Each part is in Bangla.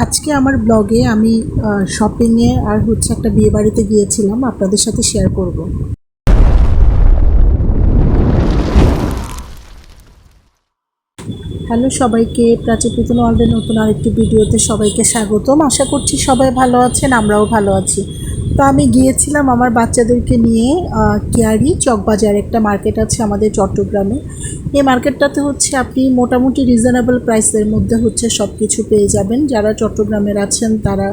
আজকে আমার ব্লগে আমি শপিংয়ে আর হচ্ছে একটা বিয়ে বাড়িতে গিয়েছিলাম, আপনাদের সাথে শেয়ার করব। হ্যালো সবাইকে প্রাচী পিতন ওয়ার্ল্ডের নতুন আরেকটি ভিডিওতে সবাইকে স্বাগতম। আশা করছি সবাই ভালো আছেন, আমরাও ভালো আছি। তো আমি গিয়েছিলাম আমার বাচ্চাদেরকে নিয়ে কেয়ারি চকবাজার একটা মার্কেট আছে আমাদের চট্টগ্রামে। এই মার্কেটটাতে হচ্ছে আপনি মোটামুটি রিজনেবল প্রাইসের মধ্যে হচ্ছে সব কিছু পেয়ে যাবেন। যারা চট্টগ্রামের আছেন তারা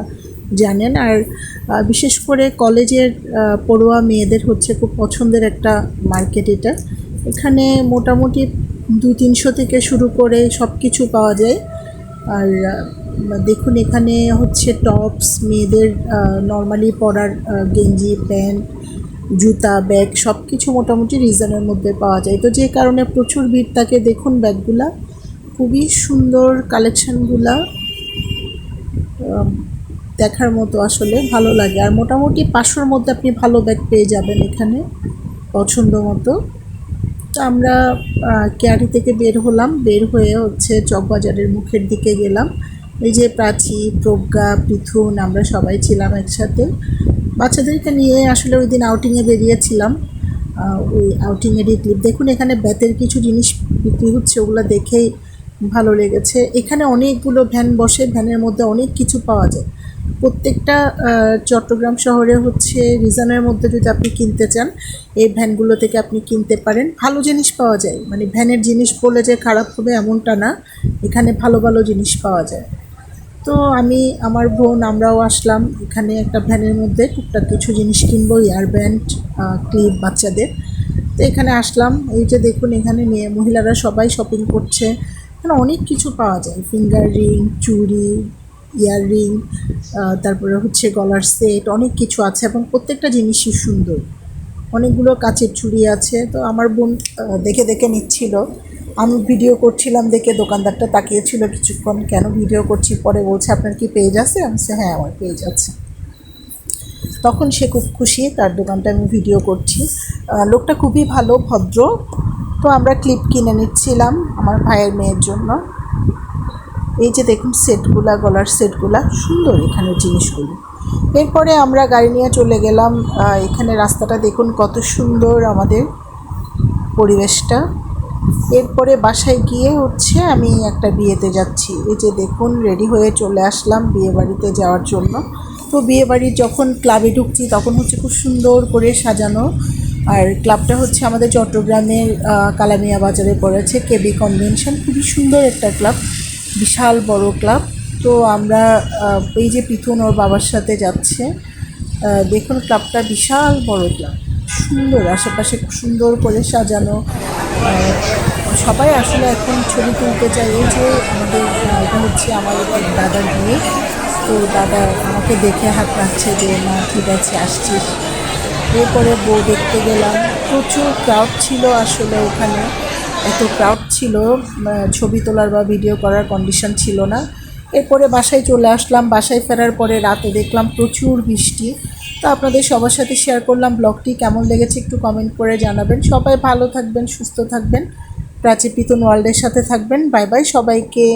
জানেন। আর বিশেষ করে কলেজের পড়ুয়া মেয়েদের হচ্ছে খুব পছন্দের একটা মার্কেট এটা। এখানে মোটামুটি দুই তিনশো থেকে শুরু করে সব কিছু পাওয়া যায়। আর দেখুন, এখানে হচ্ছে টপস মেয়েদের নর্মালি পরার গেঞ্জি, প্যান্ট, জুতা, ব্যাগ সব কিছু মোটামুটি রিজনের মধ্যে পাওয়া যায়। তো যে কারণে প্রচুর ভিড় থাকে। দেখুন, ব্যাগগুলা খুবই সুন্দর কালেকশানগুলা দেখার মতো আসলে ভালো লাগে। আর মোটামুটি পাঁচশোর মধ্যে আপনি ভালো ব্যাগ পেয়ে যাবেন এখানে, পছন্দ মতো। তো আমরা কেয়ারি থেকে বের হলাম। বের হয়ে হচ্ছে চকবাজারের মুখের দিকে গেলাম। এই যে প্রাচী, প্রজ্ঞা, পৃথুন, আমরা সবাই ছিলাম একসাথে। বাচ্চাদেরকে নিয়ে আসলে ওই দিন আউটিংয়ে বেরিয়েছিলাম। ওই আউটিংয়েরই ক্লিপ দেখুন, এখানে বেতের কিছু জিনিস বিক্রি হচ্ছে, ওগুলো দেখেই ভালো লেগেছে। এখানে অনেকগুলো ভ্যান বসে, ভ্যানের মধ্যে অনেক কিছু পাওয়া যায়। প্রত্যেকটা চট্টগ্রাম শহরে হচ্ছে রিজনের মধ্যে যদি আপনি কিনতে চান, এই ভ্যানগুলো থেকে আপনি কিনতে পারেন। ভালো জিনিস পাওয়া যায়। মানে ভ্যানের জিনিস বলে যে খারাপ হবে এমনটা না। এখানে ভালো ভালো জিনিস পাওয়া যায়। তো আমি, আমার বোন, আমরাও আসলাম। এখানে একটা ভ্যানের মধ্যে টুকটাক কিছু জিনিস কিনবো ইয়ার ব্যান্ড ক্লিপ বাচ্চাদের। তো এখানে আসলাম। এই যে দেখুন, এখানে মেয়ে, মহিলারা সবাই শপিং করছে। এখানে অনেক কিছু পাওয়া যায়। ফিঙ্গার রিং, চুড়ি ইয়াররিং তারপরে হচ্ছে গলার সেট, অনেক কিছু আছে এবং প্রত্যেকটা জিনিসই সুন্দর। অনেকগুলো কাচের চুড়ি আছে। তো আমার বোন দেখে দেখে নিচ্ছিল। আমি ভিডিও করছিলাম দেখে দোকানদারটা তাকিয়েছিল কিছুক্ষণ, কেন ভিডিও করছি? পরে বলছে, আপনার কি পেজ আছে? আমি হ্যাঁ আমার পেজ আছে। তখন সে খুব খুশি, তার দোকানটা আমি ভিডিও করছি। লোকটা খুবই ভালো, ভদ্র। তো আমরা ক্লিপ কিনে নিচ্ছিলাম আমার ভাইয়ের মেয়ের জন্য। এই যে দেখুন সেটগুলা, গলার সেটগুলা, সুন্দর এখানের জিনিসগুলো। এরপরে আমরা গাড়ি নিয়ে চলে গেলাম এখানে রাস্তাটা দেখুন কত সুন্দর আমাদের পরিবেশটা। এরপরে বাসায় গিয়ে হচ্ছে আমি একটা বিয়েতে যাচ্ছি। এই যে দেখুন রেডি হয়ে চলে আসলাম বিয়ে বাড়িতে যাওয়ার জন্য। তো বিয়ে বাড়ির যখন ক্লাবে ঢুকছি তখন হচ্ছে খুব সুন্দর করে সাজানো। আর ক্লাবটা হচ্ছে আমাদের চট্টগ্রামের কালামিয়া বাজারে পড়েছে, কেবি কনভেনশন। খুবই সুন্দর একটা ক্লাব বিশাল বড় ক্লাব। তো আমরা এই যে পিথুন ওর বাবার সাথে যাচ্ছে দেখুন ক্লাবটা বিশাল বড় ক্লাব। সুন্দর, আশেপাশে সুন্দর করে সাজানো। সবাই আসলে এখন ছবি তুলতে চাই এই যে আমাদের এটা হচ্ছে আমার এক দাদার বিয়ে তো দাদা আমাকে দেখে হাত রাখছে যে না ঠিক আছে, আসছিস। এরপরে বউ দেখতে গেলাম। প্রচুর ক্রাউড ছিল আসলে ওখানে। এত ক্রাউড ছিল ছবি তোলার বা ভিডিও করার কন্ডিশন ছিল না। এরপরে বাসায় চলে আসলাম, বাসায় ফেরার পরে রাতে দেখলাম প্রচুর বৃষ্টি। তো আপনাদের সবার সাথে শেয়ার করলাম ব্লগটি কেমন লেগেছে একটু কমেন্ট করে জানাবেন। সবাই ভালো থাকবেন, সুস্থ থাকবেন। প্রাচী পিতন ওয়ার্ল্ডের সাথে থাকবেন। বাই বাই সবাইকে।